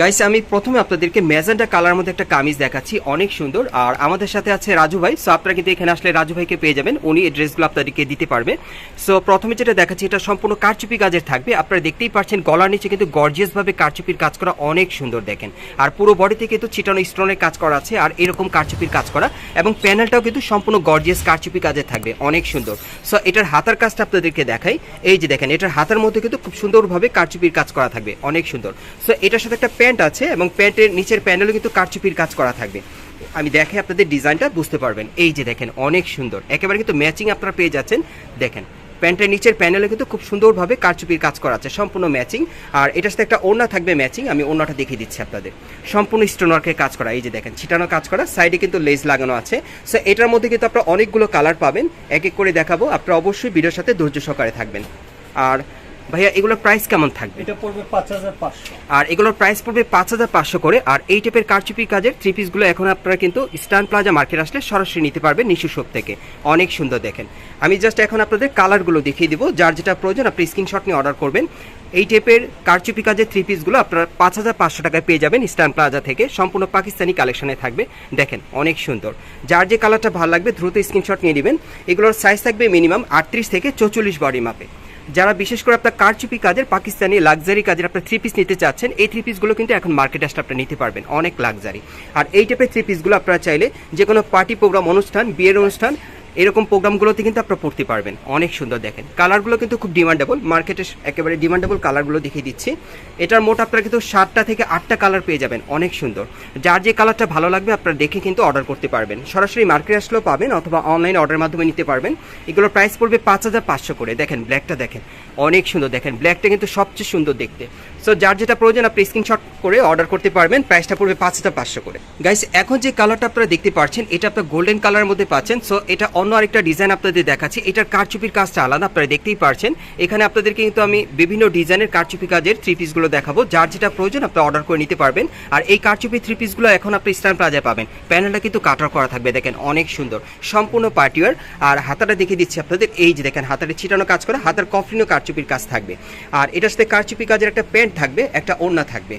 Guys আমি প্রথমে আপনাদেরকে ম্যাজেন্টা কালার মধ্যে একটা কামিজ দেখাচ্ছি, অনেক সুন্দর। আর আমাদের সাথে আছে রাজু ভাই সো আপনারা কিন্তু এখানে আসলে রাজু ভাইকে পেয়ে যাবেন, উনি এই ড্রেসগুলো আপনাদেরকে দিতে পারবে। সো প্রথমে যেটা দেখাচ্ছি, এটা সম্পূর্ণ কারচুপি কাজের থাকবে। আপনারা দেখতেই পাচ্ছেন, গলার নিচে কিন্তু গর্জিয়াস ভাবে কারচুপির কাজ করা অনেক সুন্দর দেখেন। আর পুরো বডিতে কিন্তু চিটানো স্টোনের কাজ করা আছে, আর এরকম কারচুপির কাজ করা। এবং প্যানেলটাও কিন্তু সম্পূর্ণ গর্জিয়াস কারচুপি কাজের থাকবে, অনেক সুন্দর। সো এটার হাতার কাজটা আপনাদেরকে দেখাই। এই যে দেখেন, এটার হাতার মধ্যে কিন্তু খুব সুন্দরভাবে কারচুপির কাজ করা থাকবে, অনেক সুন্দর। সো এটার সাথে একটা প্যান্ট আছে এবং প্যান্টের নিচের প্যানেলও কিন্তু কারচুপির কাজ করা থাকবে। আমি দেখে আপনাদের ডিজাইনটা বুঝতে পারবেন। এই যে দেখেন, অনেক সুন্দর। একেবারে কিন্তু ম্যাচিং আপনারা পেয়ে যাচ্ছেন। দেখেন, প্যান্টের নিচের প্যানেলে কিন্তু খুব সুন্দরভাবে কারচুপির কাজ করা আছে, সম্পূর্ণ ম্যাচিং। আর এটার সাথে একটা ওড়না থাকবে ম্যাচিং। আমি ওড়নাটা দেখিয়ে দিচ্ছি আপনাদের। সম্পূর্ণ স্টোনওয়ার্কের কাজ করা, এই যে দেখেন, ছিটানো কাজ করা। সাইডে কিন্তু লেস লাগানো আছে। সো এটার মধ্যে কিন্তু আপনারা অনেকগুলো কালার পাবেন। এক এক করে দেখাবো। আপনারা অবশ্যই ভিডিওর সাথে ধৈর্য সহকারে থাকবেন। আর ভাইয়া এগুলোর প্রাইস কেমন থাকবে? এটা পড়বে পাঁচ হাজার পাঁচশো। আর এগুলোর প্রাইস পড়বে পাঁচ হাজার পাঁচশো করে আর এই টাইপের কারচুপি কাজের থ্রি পিসগুলো এখন আপনারা কিন্তু স্টান প্লাজা মার্কেট আসলে সরাসরি নিতে পারবেন নিশু শপ থেকে। অনেক সুন্দর দেখেন। আমি জাস্ট এখন আপনাদের কালারগুলো দেখিয়ে দিব। যার যেটা প্রয়োজন আপনি স্ক্রিনশট নিয়ে অর্ডার করবেন। এই টাইপের কারচুপি কাজের থ্রি পিসগুলো আপনারা পাঁচ হাজার পাঁচশো টাকায় পেয়ে যাবেন স্টান প্লাজা থেকে। সম্পূর্ণ পাকিস্তানি কালেকশনে থাকবে। দেখেন অনেক সুন্দর। যার যে কালারটা ভালো লাগবে দ্রুত স্ক্রিনশট নিয়ে নেবেন। এগুলোর সাইজ থাকবে মিনিমাম আটত্রিশ থেকে চৌচল্লিশ বডি মাপে যারা বিশেষ করে আপনার কারচুপি কাজের, পাকিস্তানি লাক্সারি কাজের আপনার থ্রি পিস নিতে চাচ্ছেন, এই থ্রি পিসগুলো কিন্তু এখন মার্কেটে আসলে আপনার নিতে পারবেন। অনেক লাক্সারি আর এই টাইপের থ্রি পিসগুলো আপনারা চাইলে যে কোনো পার্টি প্রোগ্রাম অনুষ্ঠান, বিয়ের অনুষ্ঠান এরকম প্রোগ্রামগুলোতে কিন্তু আপনারা পড়তে পারবেন। অনেক সুন্দর দেখেন। কালারগুলো কিন্তু খুব ডিমান্ডেবল। মার্কেটে একেবারে ডিমান্ডেবল কালারগুলো দেখিয়ে দিচ্ছি। এটার মোট আপনারা কিন্তু সাতটা থেকে আটটা কালার পেয়ে যাবেন। অনেক সুন্দর। যার যে কালারটা ভালো লাগবে, আপনারা দেখে কিন্তু অর্ডার করতে পারবেন। সরাসরি মার্কেটে আসলেও পাবেন অথবা অনলাইন অর্ডারের মাধ্যমে নিতে পারবেন। এগুলোর প্রাইস পড়বে পাঁচ হাজার পাঁচশো করে। দেখেন ব্ল্যাকটা দেখেন। অনেক সুন্দর দেখেন। ব্ল্যাকটা কিন্তু সবচেয়ে সুন্দর দেখতে। সো যার যেটা প্রয়োজন, আপনি স্ক্রিনশট করে অর্ডার করতে পারবেন। প্রাইসটা পড়বে পাঁচ হাজার পাঁচশো করে। গাইস এখন যে কালারটা আপনারা দেখতে পাচ্ছেন, এটা আপনার গোল্ডেন কালারের মধ্যে পাচ্ছেন। সো এটা অন্য আরেকটা ডিজাইন আপনাদের দেখাচ্ছি। এটার কারচুপির কাজটা আলাদা, আপনারা দেখতেই পারছেন। এখানে আপনাদেরকে কিন্তু আমি বিভিন্ন ডিজাইনের কারচুপি কাজের থ্রি পিসগুলো দেখাবো। যার যেটা প্রয়োজন, আপনি অর্ডার করে নিতে পারবেন। আর এই কারচুপি থ্রি পিসগুলো এখন আপনি স্ট্যান্ড প্লাজায় পাবেন। প্যানেলটা কিন্তু কাটার করা থাকবে, দেখেন অনেক সুন্দর। সম্পূর্ণ পার্টিওয়ার আর হাতাটা দেখিয়ে দিচ্ছি আপনাদের, এই যে দেখেন হাতাটা ছিটানো কাজ করে, হাতার কফলিনও কারচুপির কাজ থাকবে। আর এটার সাথে কারচুপি কাজের একটা প্যান্ট থাকবে, একটা ওড়না থাকবে।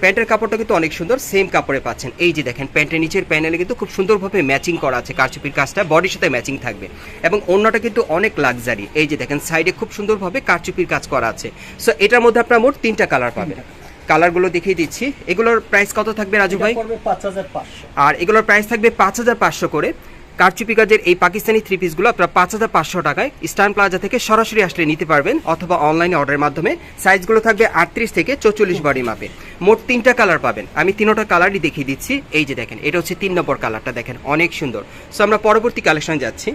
প্যান্টের কাপড়টা কিন্তু অনেক সুন্দর সেম কাপড়ে পাচ্ছেন। এই যে দেখেন প্যান্টের নিচের প্যানেলে কিন্তু খুব সুন্দরভাবে ম্যাচিং করা আছে কারচুপির কাজটা বডির সাথে ম্যাচিং থাকবে। এবং অন্যটা কিন্তু অনেক লাক্সারি এই যে দেখেন সাইডে খুব সুন্দরভাবে কারচুপির কাজ করা আছে। সো এটার মধ্যে আপনার মোট তিনটা কালার পাবেন। কালারগুলো দেখিয়ে দিচ্ছি। এগুলোর প্রাইস কত থাকবে রাজু ভাই? পাঁচ হাজার আর এগুলোর প্রাইস থাকবে পাঁচ হাজার পাঁচশো করে। কারচুপি কাজের এই পাকিস্তানি থ্রি পিসগুলো আপনারা পাঁচ হাজার পাঁচশো টাকায় স্টান প্লাজা থেকে সরাসরি আসলে নিতে পারবেন অথবা অনলাইনে অর্ডারের মাধ্যমে। সাইজগুলো থাকবে আটত্রিশ থেকে চৌচল্লিশ বডি মাপে মোট তিনটা কালার পাবেন। আমি তিনোটা কালারই দেখিয়ে দিচ্ছি। এই যে দেখেন, এটা হচ্ছে তিন নম্বর কালারটা দেখেন, অনেক সুন্দর। সো আমরা পরবর্তী কালেকশন যাচ্ছি।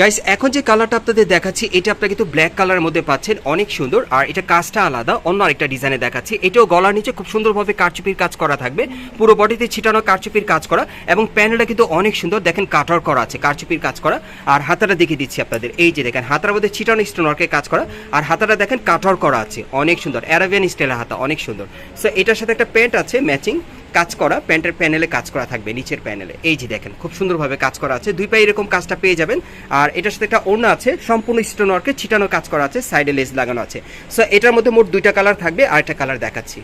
গাইস এখন যে কালারটা আপনাদের দেখাচ্ছি, এটা আপনারা কিন্তু ব্ল্যাক কালারের মধ্যে পাচ্ছেন, অনেক সুন্দর। আর এটা কাজটা আলাদা, অন্য আরেকটা ডিজাইনে দেখাচ্ছি। এটাও গলার নিচে খুব সুন্দরভাবে কারচুপির কাজ করা থাকবে, পুরো বডিতে ছিটানো কারচুপির কাজ করা, এবং প্যানেলটা কিন্তু অনেক সুন্দর। দেখেন কাটার করা আছে, কারচুপির কাজ করা। আর হাতাটা দেখিয়ে দিচ্ছি আপনাদের। এই যে দেখেন, হাতার মধ্যে ছিটানো স্টোনওয়ার্কের কাজ করা। আর হাতাটা দেখেন কাটার করা আছে, অনেক সুন্দর। অ্যারাবিয়ান স্টাইলের হাতা, অনেক সুন্দর। সো এটার সাথে একটা প্যান্ট আছে ম্যাচিং কাজ করা প্যান্টের প্যানেলে কাজ করা থাকবে নিচের প্যানেলে। এই যে দেখেন খুব সুন্দরভাবে কাজ করা আছে। দুই পায়ে এরকম কাজটা পেয়ে যাবেন। আর এটার সাথে একটা ওড়না আছে সম্পূর্ণ স্টোন ওয়ার্কে ছিটানো কাজ করা আছে সাইডে লেস লাগানো আছে। সো এটার মধ্যে মোট দুইটা কালার থাকবে আর একটা কালার দেখাচ্ছি।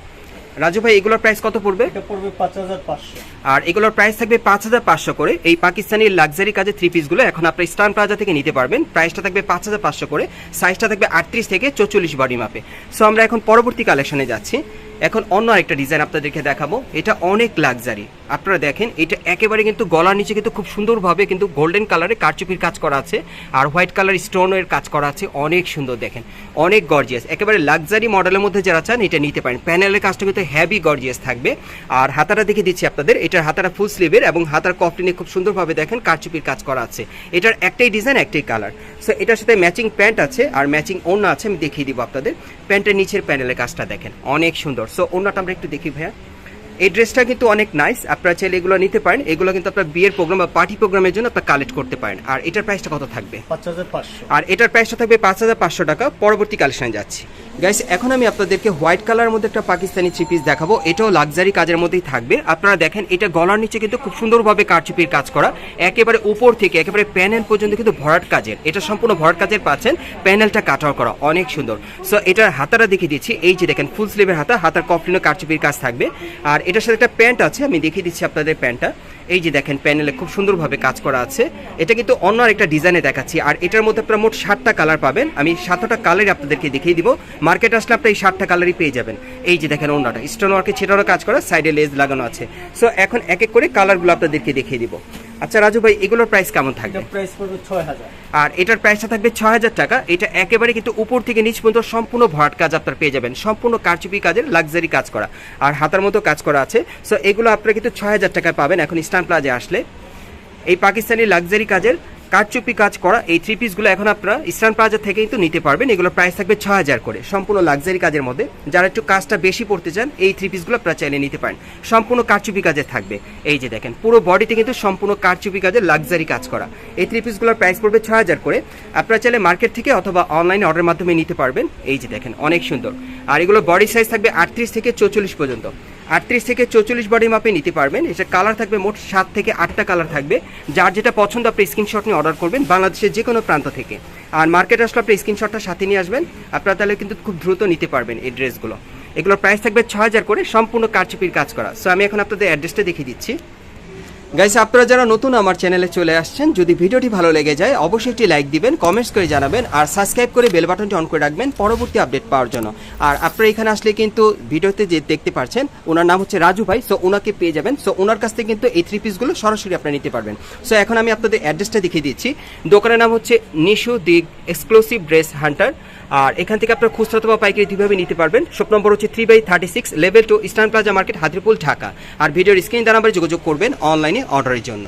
রাজু ভাই এগুলোর প্রাইস কত পড়বে? এটা পড়বে পাঁচ হাজার পাঁচশো। আর এগুলোর প্রাইস থাকবে পাঁচ হাজার পাঁচশো করে। এই পাকিস্তানি লাক্সারি কাজের থ্রি পিসগুলো এখন আপনি স্টান প্লাজা থেকে নিতে পারবেন। প্রাইসটা থাকবে পাঁচ হাজার পাঁচশো করে। সাইজটা থাকবে আটত্রিশ থেকে চৌচল্লিশ বডি মাপে সো আমরা এখন পরবর্তী কালেকশনে যাচ্ছি। এখন অন্য আরেকটা ডিজাইন আপনাদেরকে দেখাবো। এটা অনেক লাক্সারি আপনারা দেখেন, এটা একেবারে কিন্তু গলার নিচে কিন্তু খুব সুন্দরভাবে কিন্তু গোল্ডেন কালারে কারচুপির কাজ করা আছে। আর হোয়াইট কালার স্টোনের কাজ করা আছে। অনেক সুন্দর দেখেন। অনেক গর্জিয়াস একেবারে লাক্সারি মডেলের মধ্যে যারা চান, এটা নিতে পারেন। প্যানেলের কাজটা কিন্তু হ্যাভি গর্জিয়াস থাকবে। আর হাতাটা দেখে দিচ্ছি আপনাদের। এটার হাতাটা ফুল স্লিভের এবং হাতার কফলিনে খুব সুন্দরভাবে দেখেন, কারচুপির কাজ করা আছে। এটার একটাই ডিজাইন একটাই কালার সো এটার সাথে ম্যাচিং প্যান্ট আছে আর ম্যাচিং ওড়না আছে আমি দেখিয়ে দিব আপনাদের। প্যান্টের নিচের প্যানেলের কাজটা দেখেন অনেক সুন্দর। সো ওড়নাটা আমরা একটু দেখি ভাইয়া। এই ড্রেসটা কিন্তু অনেক নাইস আপনারা চাইলে এগুলো নিতে পারেন। এগুলো কিন্তু আপনার বিয়ের প্রোগ্রাম বা পার্টি প্রোগ্রামের জন্য আপনার কালেক্ট করতে পারেন। আর এটার প্রাইসটা কত থাকবে? পাঁচ হাজার পাঁচশো। আর এটার প্রাইসটা থাকবে পাঁচ হাজার পাঁচশো টাকা। পরবর্তী কালেকশনে যাচ্ছি। গাইস এখন আমি আপনাদেরকে হোয়াইট কালারের মধ্যে একটা পাকিস্তানি থ্রি পিস দেখাবো। এটাও লাক্সারি কাজের মধ্যেই থাকবে। আপনারা দেখেন, এটা গলার নিচে কিন্তু খুব সুন্দরভাবে কারচুপির কাজ করা। একেবারে উপর থেকে, একেবারে প্যানেল পর্যন্ত কিন্তু ভরাট কাজের। এটা সম্পূর্ণ ভরাট কাজের পাচ্ছেন। প্যানেলটা কাটাও করা, অনেক সুন্দর। সো এটার হাতাটা দেখিয়ে দিচ্ছি। এই যে দেখেন ফুল স্লিভের হাতা, হাতার কফলিনও কারচুপির কাজ থাকবে। আর এটার সাথে একটা প্যান্ট আছে, আমি দেখিয়ে দিচ্ছি আপনাদের প্যান্টটা এই যে দেখেন প্যানেলে খুব সুন্দরভাবে কাজ করা আছে। এটা কিন্তু অন্য আরেকটা ডিজাইনে দেখাচ্ছি, আর এটার মধ্যে আপনারা মোট সাতটা কালার পাবেন। আমি সাতটা কালারই আপনাদেরকে দেখিয়ে দিব। মার্কেট আসলে আপনারা এই সাতটা কালারই পেয়ে যাবেন। এই যে দেখেন অন্যটা স্টোন ওয়ার্কে ছেটানো কাজ করা, সাইডে লেজ লাগানো আছে। সো এখন এক এক করে কালারগুলো আপনাদেরকে দেখিয়ে দিব। আচ্ছা রাজু ভাই এগুলোর প্রাইস কেমন থাকবে? প্রাইস পড়বে ছয় হাজার আর এটার প্রাইসটা থাকবে ছয় হাজার টাকা। এটা একেবারে কিন্তু উপর থেকে নিচ পর্যন্ত সম্পূর্ণ ভরাট কাজ আপনার পেয়ে যাবেন। সম্পূর্ণ কারচুপি কাজের লাক্সারি কাজ করা। আর হাতার মতো কাজ করা আছে। সো এগুলো আপনারা কিন্তু ছয় হাজার টাকায় পাবেন। এখন স্টান প্লাজে আসলে। এই পাকিস্তানি লাক্সারি কাজের কারচুপি কাজ করা, এই থ্রি পিসগুলো এখন আপনারা ইস্টার্ন প্লাজা থেকে কিন্তু নিতে পারবেন। এগুলো প্রাইস থাকবে ছ হাজার করে। সম্পূর্ণ লাক্সারি কাজের মধ্যে। যারা একটু কাজটা বেশি পড়তে চান, এই থ্রি পিসগুলো আপনারা চাইলে নিতে পারেন। সম্পূর্ণ কারচুপি কাজের থাকবে। এই যে দেখেন, পুরো বডিতে কিন্তু সম্পূর্ণ কারচুপি কাজের লাক্সারি কাজ করা। এই থ্রি পিসগুলোর প্রাইস পড়বে ছ হাজার করে। আপনারা চাইলে মার্কেট থেকে অথবা অনলাইনে অর্ডারের মাধ্যমে নিতে পারবেন। এই যে দেখেন, অনেক সুন্দর। আর এগুলো বডি সাইজ থাকবে আটত্রিশ থেকে চৌচল্লিশ পর্যন্ত। আটত্রিশ থেকে চৌচল্লিশ বডি মাপে নিতে পারবেন। এটা কালার থাকবে মোট সাত থেকে আটটা কালার থাকবে। যার যেটা পছন্দ, আপনি স্ক্রিনশট নিয়ে অর্ডার করবেন বাংলাদেশের যে কোনো প্রান্ত থেকে। আর মার্কেট আসলে আপনি স্ক্রিনশটটা সাথে নিয়ে আসবেন, আপনারা তাহলে কিন্তু খুব দ্রুত নিতে পারবেন এই ড্রেসগুলো। এগুলোর প্রাইস থাকবে ছ হাজার করে, সম্পূর্ণ কারচুপির কাজ করা। সো আমি এখন আপনাদের অ্যাড্রেসটা দেখিয়ে দিচ্ছি। গাইস আপনারা যারা নতুন আমার চ্যানেলে চলে আসছেন, যদি ভিডিওটি ভালো লেগে যায়, অবশ্যই একটি লাইক দিবেন কমেন্টস করে জানাবেন, আর সাবস্ক্রাইব করে বেল বাটনটি অন করে রাখবেন পরবর্তী আপডেট পাওয়ার জন্য। আর আপনারা এখানে আসলে কিন্তু ভিডিওতে যে দেখতে পাচ্ছেন, ওনার নাম হচ্ছে রাজু ভাই সো ওনাকে পেয়ে যাবেন। সো ওনার কাছ থেকে কিন্তু এই থ্রি পিসগুলো সরাসরি আপনারা নিতে পারবেন। সো এখন আমি আপনাদের অ্যাড্রেসটা দেখিয়ে দিচ্ছি। দোকানের নাম হচ্ছে নিশু দিগ এক্সক্লুসিভ ড্রেস হান্টার আর এখান থেকে আপনারা খুচরা অথবা পাইকারি দুইভাবে নিতে পারবেন। শপ নম্বর হচ্ছে three by thirty six level two eastern plaza market Hatirpul, Dhaka. আর ভিডিওর স্ক্রিন দ্বারা যোগাযোগ করবেন অনলাইনে অর্ডারের জন্য।